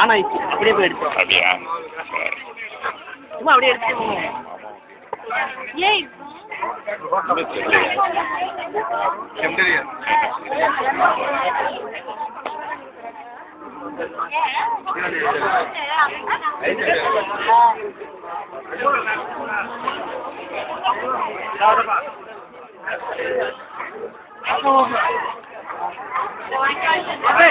ஆனா அப்படியே போய் எடுத்தோம் அப்படியா சரி. சும்மா அப்படியே எடுத்து ஏய் இன்னும் தெரியலையே. அண்ணே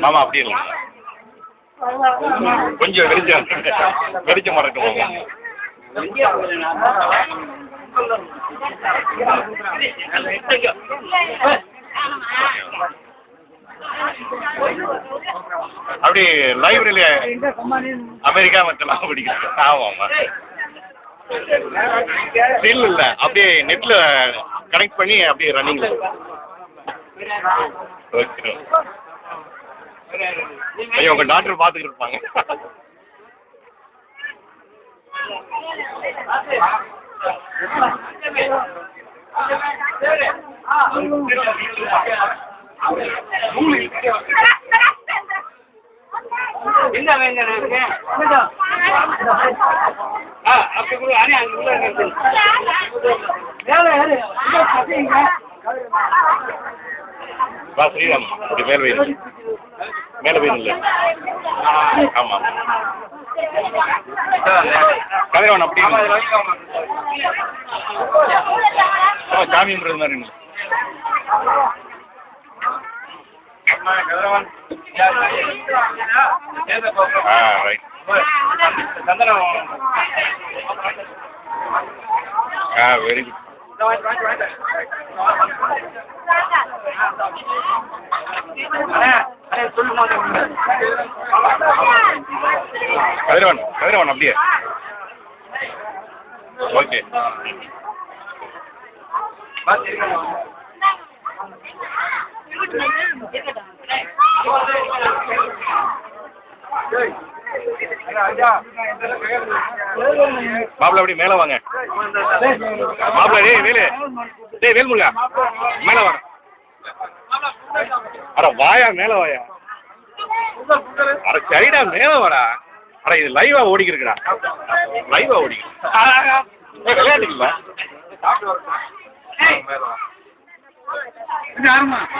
மாமா அப்படி இல்லை கொஞ்சம் வெளிச்சம் வெளிச்சம் மறக்கும் அப்படி லைப்ரரியில அமெரிக்கா மத்தெல்லாம் படிக்கிறாங்க. ஆமாம்மா ஸ்டில் இல்லை. அப்படியே நெட்ல கனெக்ட் பண்ணி அப்படியே ரன்னிங்கில் ஓகே ஐயோ உங்க டாக்டர் பார்த்துக்கிட்டு இருப்பாங்க. எங்க வேங்க இருக்கு. ஆ அப்படி கூட அணி அங்க உள்ள இருக்கு. வா ஸ்ரீராம் இப்படி மேல போயிரு மேல போயிரு இல்ல ஆமா. கதிரவன் அப்படி சாமின்றது மாதிரி இல்லை. ஆ ரைட் ஆ வெரி குட் கதிரவன் கதிரவன் அப்படியே ஓகே மாப்பிள்ள அப்படி மேல வாங்க. மாப்பிள்ள டேய் வேலு. டேய் வேல்முருகா மேல வாங்க. அட வாயா மேல வாயா. அட சரிடா மேல வாடா. அட இது லைவா ஓடிக்கிருக்குடா. லைவா ஓடிக்கிருக்கு ஏய், யாருமா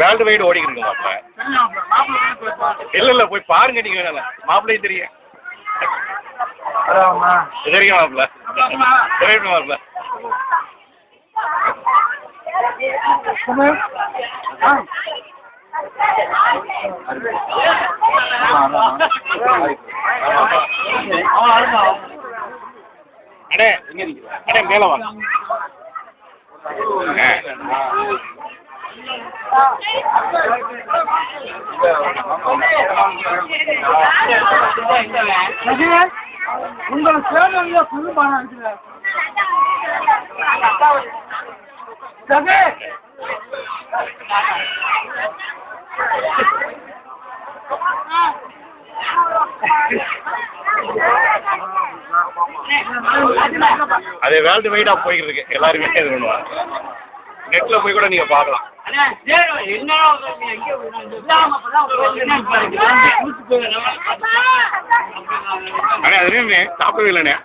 world wide ஓடிக்கிருக்கு மாப்பிள்ள இல்ல இல்ல போய் பாருங்க நீங்க வேணாம் மாப்பிள்ளையும் தெரியும். தெரியும் மாப்பிள்ள? தெரியும் மாப்பிள்ள? அடே அடே மேல வாங்க. உங்கள் சேனல்ல புது பணம் அது வேர்ல்டு வைடா போய்கிட்டு இருக்கு. எல்லாருமே இது பண்ணுவாங்க. நெட்ல போய் கூட நீங்க பார்க்கலாம். அண்ணா அதுலேயுமே சாப்பிடவே இல்லைண்ணே.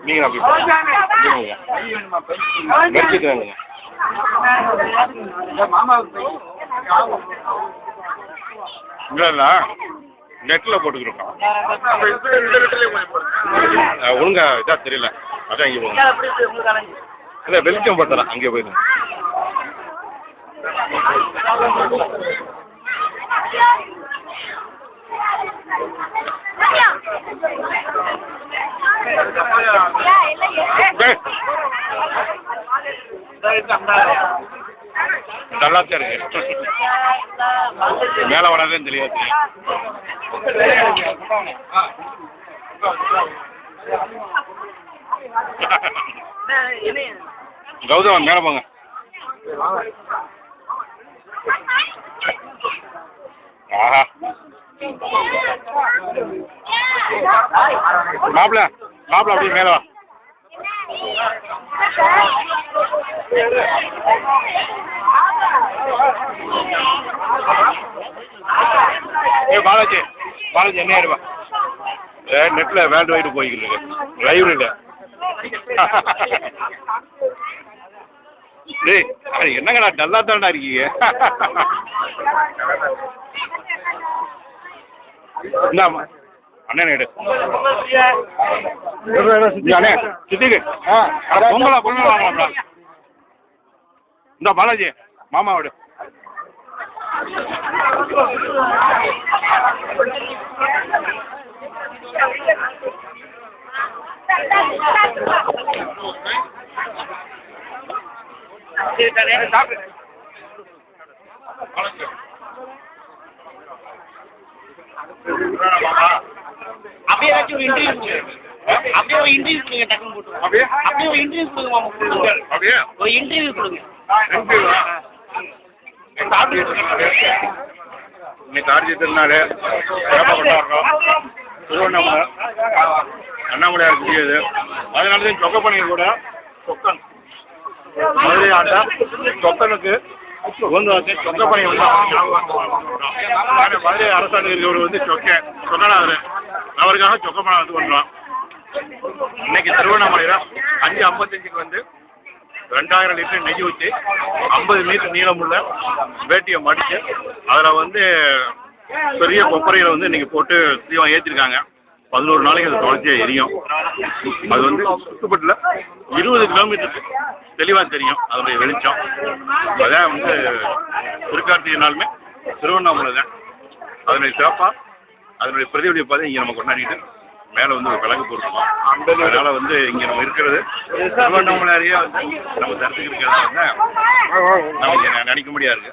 அப்படி வேணுமா? நீங்க அப்படி போங்க. மெரிச்சுக்கிறாங்க. இல்ல இல்ல நெட்ல போட்டுக்கிறோம் ஒழுங்கா இதா தெரியல அதான் இங்க போங்க இல்ல வெளிச்சம் பத்தலாம் அங்கே போயிருங்க டேய், நல்லா தான் இருக்கு. மேல வராதே தெரியாது. கௌதம் மேல போங்க. ஆஹா. மாப்பிள்ள மாப்பிள அப்படியே மேல வா. ஏ பாலாஜி. பாலாஜி என்ன ஆயிடுவா? ஏ நெட்டில் வேர்ல்டு வைடு போய்கிட்டு இருக்கு. லைவ் இல்லை. டேய் அட என்னங்கடா நல்லா தான்டா இருக்கீங்க? இந்தாம்மா. அண்ணன் எடு. அண்ணே சித்திக்கு. அட பொங்கலா பொங்கல் வாங்கலாம்டா இந்த பாலாஜி மாமா விடு. அப்படியே ஏதாச்சும் ஒரு இன்டர்வியூ அப்படியே ஒரு இன்டர்வியூ கொடுங்க அப்படியே? அப்படியே ஒரு இன்டர்வியூ கொடுங்க மாமா கொடுங்க அப்படியே? ஒரு இன்டர்வியூ கொடுங்க. இன்னைக்கு ஆர்ஜி திருநாள் சிறப்பாக கொண்டாடுறோம் திருவண்ணாமலை. அண்ணாமலையார் முடியாது. அதனால தான் சொக்கப்பனை கூட சொக்கன். மதுரை ஆட்டா சொக்கனுக்கு வந்து வந்து சொக்கப்பனை வந்து மதுரை அரசாங்க இருக்கிறவர் வந்து சொக்க சொக்கனார் அவருக்காக சொக்கப்பனை வந்து பண்ணுறோம் இன்னைக்கு திருவண்ணாமலையில் அஞ்சு ஐம்பத்தஞ்சுக்கு வந்து ரெண்டாயிரம் லிட்டர் நெய் ஊற்றி ஐம்பது மீட்டர் நீளமுள்ள வேட்டியை மடித்து அதில் வந்து பெரிய கொப்பரையில் வந்து இன்னைக்கு போட்டு தீவம் ஏற்றிருக்காங்க பதினோரு நாளைக்கு அது தொடர்ச்சியாக எரியும். அது வந்து சுற்றுப்பட்டில் இருபது கிலோமீட்டர் தெளிவாக தெரியும் அதனுடைய வெளிச்சம். அதான் வந்து திருக்கார்த்திகை நாளுமே திருவண்ணாமலை தான் அதனுடைய சிறப்பாக அதனுடைய பிரதிபலிப்பை பார்த்து இங்கே நம்ம கொண்டாடிட்டு மேலே வந்து ஒரு விலங்கு போட்டுருக்கோம். அதனால வந்து இங்கே நம்ம இருக்கிறது திருவண்ணாமலையே வந்து நம்ம தரத்துக்கு இருக்கிறது வந்து நமக்கு நினைக்க முடியாது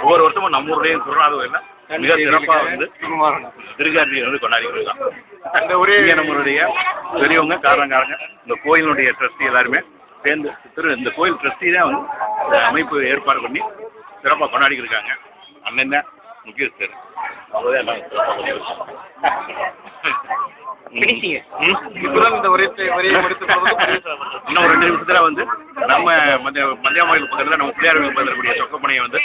ஒவ்வொரு வருஷமும் நம்ம ஊர்லேயும் திருநாள் மிக சிறப்பாக வந்து திருக்கார்த்திகை வந்து கொண்டாடிட்டு இருக்கோம் அந்த ஒரே நம்மளுடைய பெரியவங்க காரணங்காரங்க இந்த கோயிலுடைய ட்ரஸ்டி எல்லாருமே சேர்ந்து திரு இந்த கோயில் ட்ரஸ்டி தான் வந்து இந்த அமைப்பு ஏற்பாடு பண்ணி சிறப்பாக கொண்டாடிட்டு இருக்காங்க. அண்ணன் தான் முக்கியஸ்தர். அவங்க தான் எல்லாம் சிறப்பாக பண்ணியிருக்காங்க Finishing. ம்? இப்பதான் இந்த உரையை முடித்து இன்னும் ஒரு ரெண்டு நிமிஷத்துல வந்து நம்ம மத்திய மத்திய மாநில பக்கத்தில் நம்ம பிள்ளையார் பக்கத்தில் கூடிய சொக்கப்பனையை வந்து